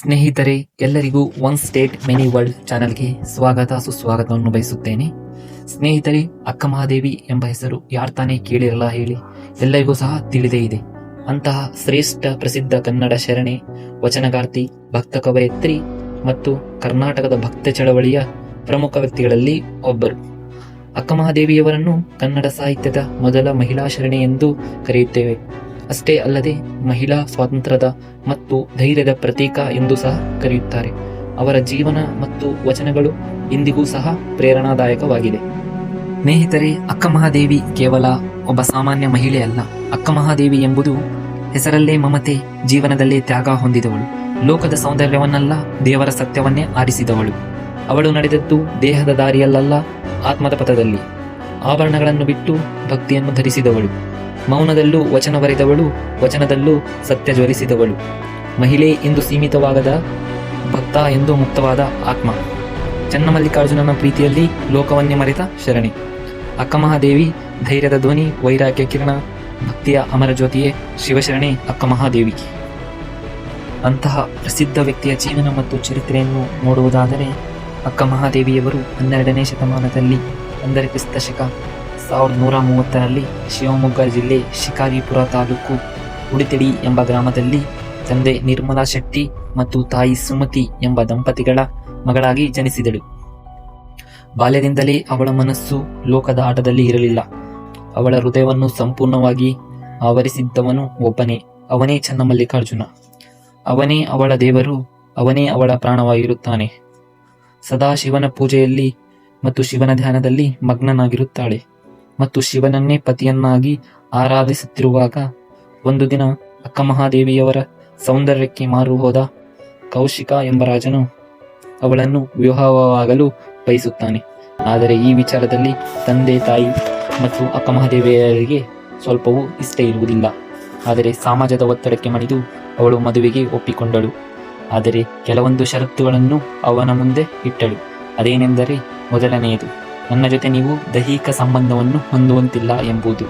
ಸ್ನೇಹಿತರೆ, ಎಲ್ಲರಿಗೂ one state many world ಚಾನಲ್ಗೆ ಸ್ವಾಗತ, ಸುಸ್ವಾಗತವನ್ನು ಬಯಸುತ್ತೇನೆ. ಸ್ನೇಹಿತರೆ ಅಕ್ಕ ಮಹಾದೇವಿ ಎಂಬ ಹೆಸರು ಯಾರು ತಾನೇ ಕೇಳಿರಲ್ಲ ಹೇಳಿ, ಎಲ್ಲರಿಗೂ ಸಹ ತಿಳಿದೇ ಇದೆ. ಅಂತಹ ಶ್ರೇಷ್ಠ ಪ್ರಸಿದ್ಧ ಕನ್ನಡ ಶರಣೆ, ವಚನಗಾರ್ತಿ ಭಕ್ತ ಕವಯತ್ರಿ ಮತ್ತು ಕರ್ನಾಟಕದ ಭಕ್ತ ಚಳವಳಿಯ ಪ್ರಮುಖ ವ್ಯಕ್ತಿಗಳಲ್ಲಿ ಒಬ್ಬರು. ಅಕ್ಕ ಮಹಾದೇವಿಯವರನ್ನು ಕನ್ನಡ ಸಾಹಿತ್ಯದ ಮೊದಲ ಮಹಿಳಾ ಶರಣೆ ಎಂದು ಕರೆಯುತ್ತೇವೆ. ಅಷ್ಟೇ ಅಲ್ಲದೆ ಮಹಿಳಾ ಸ್ವಾತಂತ್ರ್ಯದ ಮತ್ತು ಧೈರ್ಯದ ಪ್ರತೀಕ ಎಂದು ಸಹ ಕರೆಯುತ್ತಾರೆ. ಅವರ ಜೀವನ ಮತ್ತು ವಚನಗಳು ಇಂದಿಗೂ ಸಹ ಪ್ರೇರಣಾದಾಯಕವಾಗಿದೆ. ಸ್ನೇಹಿತರೆ, ಅಕ್ಕ ಮಹಾದೇವಿ ಕೇವಲ ಒಬ್ಬ ಸಾಮಾನ್ಯ ಮಹಿಳೆ ಅಲ್ಲ. ಅಕ್ಕ ಮಹಾದೇವಿ ಎಂಬುದು ಹೆಸರಲ್ಲೇ ಮಮತೆ ಜೀವನದಲ್ಲೇ ತ್ಯಾಗ ಹೊಂದಿದವಳು. ಲೋಕದ ಸೌಂದರ್ಯವನ್ನಲ್ಲ, ದೇವರ ಸತ್ಯವನ್ನೇ ಆರಿಸಿದವಳು. ಅವಳು ನಡೆದದ್ದು ದೇಹದ ದಾರಿಯಲ್ಲಲ್ಲ, ಆತ್ಮದ ಪಥದಲ್ಲಿ. ಆಭರಣಗಳನ್ನು ಬಿಟ್ಟು ಭಕ್ತಿಯನ್ನು ಧರಿಸಿದವಳು. ಮೌನದಲ್ಲೂ ವಚನ ಬರೆದವಳು, ವಚನದಲ್ಲೂ ಸತ್ಯ ಜ್ವರಿಸಿದವಳು ಮಹಿಳೆ ಎಂದು ಸೀಮಿತವಾಗದ ಭಕ್ತ ಎಂದು ಮುಕ್ತವಾದ ಆತ್ಮ. ಚನ್ನಮಲ್ಲಿಕಾರ್ಜುನನ ಪ್ರೀತಿಯಲ್ಲಿ ಲೋಕವನ್ನೇ ಮರೆತ ಶರಣೆ. ಅಕ್ಕಮಹಾದೇವಿ, ಧೈರ್ಯದ ಧ್ವನಿ, ವೈರಾಗ್ಯ ಕಿರಣ, ಭಕ್ತಿಯ ಅಮರ ಜ್ಯೋತಿಯೇ ಶಿವಶರಣೆ ಅಕ್ಕಮಹಾದೇವಿ. ಅಂತಹ ಪ್ರಸಿದ್ಧ ವ್ಯಕ್ತಿಯ ಜೀವನ ಮತ್ತು ಚರಿತ್ರೆಯನ್ನು ನೋಡುವುದಾದರೆ ಅಕ್ಕ ಮಹಾದೇವಿಯವರು ಹನ್ನೆರಡನೇ ಶತಮಾನದಲ್ಲಿ ಅಂದರೆ ಕ್ರಿಸ್ತ ಶಕ ಸಾವಿರದ ನೂರ ಮೂವತ್ತರಲ್ಲಿ ಶಿವಮೊಗ್ಗ ಜಿಲ್ಲೆ ಶಿಕಾರಿಪುರ ತಾಲೂಕು ಉಡಿತಿಡಿ ಎಂಬ ಗ್ರಾಮದಲ್ಲಿ ತಂದೆ ನಿರ್ಮಲಾ ಶೆಟ್ಟಿ ಮತ್ತು ತಾಯಿ ಸುಮತಿ ಎಂಬ ದಂಪತಿಗಳ ಮಗಳಾಗಿ ಜನಿಸಿದಳು. ಬಾಲ್ಯದಿಂದಲೇ ಅವಳ ಮನಸ್ಸು ಲೋಕದ ಆಟದಲ್ಲಿ ಇರಲಿಲ್ಲ. ಅವಳ ಹೃದಯವನ್ನು ಸಂಪೂರ್ಣವಾಗಿ ಆವರಿಸಿದ್ದವನು ಒಬ್ಬನೇ, ಅವನೇ ಚನ್ನಮಲ್ಲಿಕಾರ್ಜುನ. ಅವನೇ ಅವಳ ದೇವರು, ಅವನೇ ಅವಳ ಪ್ರಾಣವಾಗಿರುತ್ತಾನೆ. ಸದಾ ಶಿವನ ಪೂಜೆಯಲ್ಲಿ ಮತ್ತು ಶಿವನ ಧ್ಯಾನದಲ್ಲಿ ಮಗ್ನನಾಗಿರುತ್ತಾಳೆ. ಮತ್ತು ಶಿವನನ್ನೇ ಪತಿಯನ್ನಾಗಿ ಆರಾಧಿಸುತ್ತಿರುವಾಗ ಒಂದು ದಿನ ಅಕ್ಕ ಮಹಾದೇವಿಯವರ ಸೌಂದರ್ಯಕ್ಕೆ ಮಾರು ಹೋದ ಕೌಶಿಕ ಎಂಬ ರಾಜನು ಅವಳನ್ನು ವಿವಾಹವಾಗಲು ಬಯಸುತ್ತಾನೆ. ಆದರೆ ಈ ವಿಚಾರದಲ್ಲಿ ತಂದೆ, ತಾಯಿ ಮತ್ತು ಅಕ್ಕ ಮಹಾದೇವಿಯರಿಗೆ ಸ್ವಲ್ಪವೂ ಇಷ್ಟ ಇರುವುದಿಲ್ಲ. ಆದರೆ ಸಮಾಜದ ಒತ್ತಡಕ್ಕೆ ಮಣಿದು ಅವಳು ಮದುವೆಗೆ ಒಪ್ಪಿಕೊಂಡಳು. ಆದರೆ ಕೆಲವೊಂದು ಷರತ್ತುಗಳನ್ನು ಅವನ ಮುಂದೆ ಇಟ್ಟಳು. ಅದೇನೆಂದರೆ ಮೊದಲನೆಯದು. ನನ್ನ ಜೊತೆ ನೀವು ದೈಹಿಕ ಸಂಬಂಧವನ್ನು ಹೊಂದುವಂತಿಲ್ಲ ಎಂಬುದು.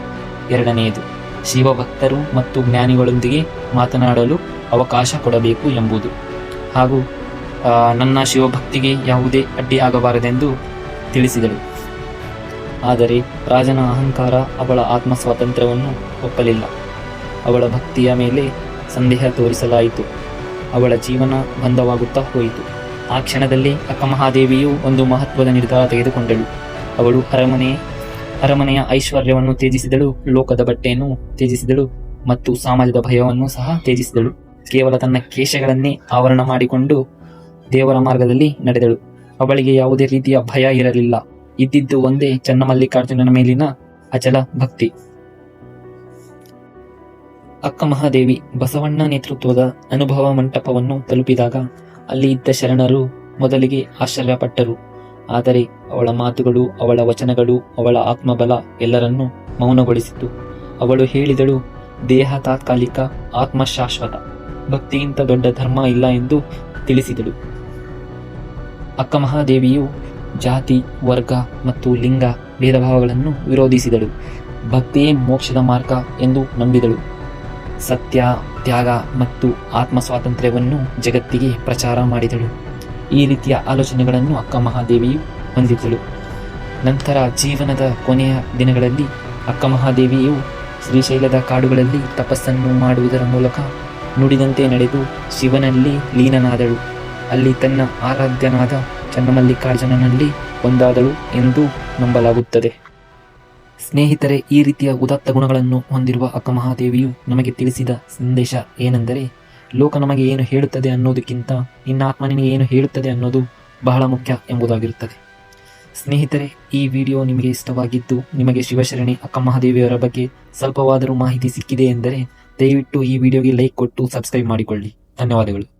ಎರಡನೆಯದು, ಶಿವಭಕ್ತರು ಮತ್ತು ಜ್ಞಾನಿಗಳೊಂದಿಗೆ ಮಾತನಾಡಲು ಅವಕಾಶ ಕೊಡಬೇಕು ಎಂಬುದು. ಹಾಗೂ ನನ್ನ ಶಿವಭಕ್ತಿಗೆ ಯಾವುದೇ ಅಡ್ಡಿ ಆಗಬಾರದೆಂದು ತಿಳಿಸಿದಳು ಆದರೆ, ರಾಜನ ಅಹಂಕಾರ ಅವಳ ಆತ್ಮ ಸ್ವಾತಂತ್ರ್ಯವನ್ನು ಒಪ್ಪಲಿಲ್ಲ. ಅವಳ ಭಕ್ತಿಯ ಮೇಲೆ ಸಂದೇಹ ತೋರಿಸಲಾಯಿತು. ಅವಳ ಜೀವನ ಬಂಧವಾಗುತ್ತಾ ಹೋಯಿತು. ಆ ಕ್ಷಣದಲ್ಲಿ ಅಕ್ಕಮಹಾದೇವಿಯು ಒಂದು ಮಹತ್ವದ ನಿರ್ಧಾರ ತೆಗೆದುಕೊಂಡಳು. ಅವಳು ಅರಮನೆ, ಅರಮನೆಯ ಐಶ್ವರ್ಯವನ್ನು ತ್ಯಜಿಸಿದಳು, ಲೋಕದ ಬಟ್ಟೆಯನ್ನು ತ್ಯಜಿಸಿದಳು ಮತ್ತು ಸಮಾಜದ ಭಯವನ್ನು ಸಹ ತ್ಯಜಿಸಿದಳು. ಕೇವಲ ತನ್ನ ಕೇಶಗಳನ್ನೇ ಆವರಣ ಮಾಡಿಕೊಂಡು ದೇವರ ಮಾರ್ಗದಲ್ಲಿ ನಡೆದಳು. ಅವಳಿಗೆ ಯಾವುದೇ ರೀತಿಯ ಭಯ ಇರಲಿಲ್ಲ. ಇದ್ದಿದ್ದು ಒಂದೇ ಚನ್ನಮಲ್ಲಿಕಾರ್ಜುನನ ಮೇಲಿನ ಅಚಲ ಭಕ್ತಿ. ಅಕ್ಕ ಮಹಾದೇವಿ ಬಸವಣ್ಣ ನೇತೃತ್ವದ ಅನುಭವ ಮಂಟಪವನ್ನು ತಲುಪಿದಾಗ ಅಲ್ಲಿ ಇದ್ದ ಶರಣರು ಮೊದಲಿಗೆ ಆಶ್ಚರ್ಯಪಟ್ಟರು. ಆದರೆ ಅವಳ ಮಾತುಗಳು, ಅವಳ ವಚನಗಳು, ಅವಳ ಆತ್ಮಬಲ ಎಲ್ಲರನ್ನೂ ಮೌನಗೊಳಿಸಿತು. ಅವಳು ಹೇಳಿದಳು, ದೇಹ ತಾತ್ಕಾಲಿಕ ಆತ್ಮ ಶಾಶ್ವತ ಭಕ್ತಿಗಿಂತ ದೊಡ್ಡ ಧರ್ಮ ಇಲ್ಲ ಎಂದು ತಿಳಿಸಿದಳು. ಅಕ್ಕ ಮಹಾದೇವಿಯು ಜಾತಿ, ವರ್ಗ ಮತ್ತು ಲಿಂಗ, ಭೇದಭಾವಗಳನ್ನು ವಿರೋಧಿಸಿದಳು. ಭಕ್ತಿಯೇ ಮೋಕ್ಷದ ಮಾರ್ಗ ಎಂದು ನಂಬಿದಳು. ಸತ್ಯ, ತ್ಯಾಗ ಮತ್ತು ಆತ್ಮ ಸ್ವಾತಂತ್ರ್ಯವನ್ನು ಜಗತ್ತಿಗೆ ಪ್ರಚಾರ ಮಾಡಿದಳು. ಈ ರೀತಿಯ ಆಲೋಚನೆಗಳನ್ನು ಅಕ್ಕ ಮಹಾದೇವಿಯು ಹೊಂದಿದ್ದಳು. ನಂತರ ಜೀವನದ ಕೊನೆಯ ದಿನಗಳಲ್ಲಿ ಅಕ್ಕ ಮಹಾದೇವಿಯು ಶ್ರೀಶೈಲದ ಕಾಡುಗಳಲ್ಲಿ ತಪಸ್ಸನ್ನು ಮಾಡುವುದರ ಮೂಲಕ ನುಡಿದಂತೆ ನಡೆದು ಶಿವನಲ್ಲಿ ಲೀನನಾದಳು. ಅಲ್ಲಿ ತನ್ನ ಆರಾಧ್ಯನಾದ ಚನ್ನಮಲ್ಲಿಕಾರ್ಜುನನಲ್ಲಿ ಒಂದಾದಳು ಎಂದು ನಂಬಲಾಗುತ್ತದೆ. ಸ್ನೇಹಿತರೆ, ಈ ರೀತಿಯ ಉದಾತ್ತ ಗುಣಗಳನ್ನು ಹೊಂದಿರುವ ಅಕ್ಕಮಹಾದೇವಿಯು ನಮಗೆ ತಿಳಿಸಿದ ಸಂದೇಶ ಏನೆಂದರೆ, ಲೋಕ ನಮಗೆ ಏನು ಹೇಳುತ್ತದೆ ಅನ್ನೋದಕ್ಕಿಂತ ನಿನ್ನ ಆತ್ಮ ನಿನಗೆ ಏನು ಹೇಳುತ್ತದೆ ಅನ್ನೋದು ಬಹಳ ಮುಖ್ಯ ಎಂಬುದಾಗಿರುತ್ತದೆ. ಸ್ನೇಹಿತರೆ, ಈ ವಿಡಿಯೋ ನಿಮಗೆ ಇಷ್ಟವಾಗಿದ್ದು ನಿಮಗೆ ಶಿವಶರಣಿ ಅಕ್ಕ ಮಹಾದೇವಿಯವರ ಬಗ್ಗೆ ಸ್ವಲ್ಪವಾದರೂ ಮಾಹಿತಿ ಸಿಕ್ಕಿದೆ ಎಂದರೆ, ದಯವಿಟ್ಟು ಈ ವಿಡಿಯೋಗೆ ಲೈಕ್ ಕೊಟ್ಟು ಸಬ್ಸ್ಕ್ರೈಬ್ ಮಾಡಿಕೊಳ್ಳಿ. ಧನ್ಯವಾದಗಳು.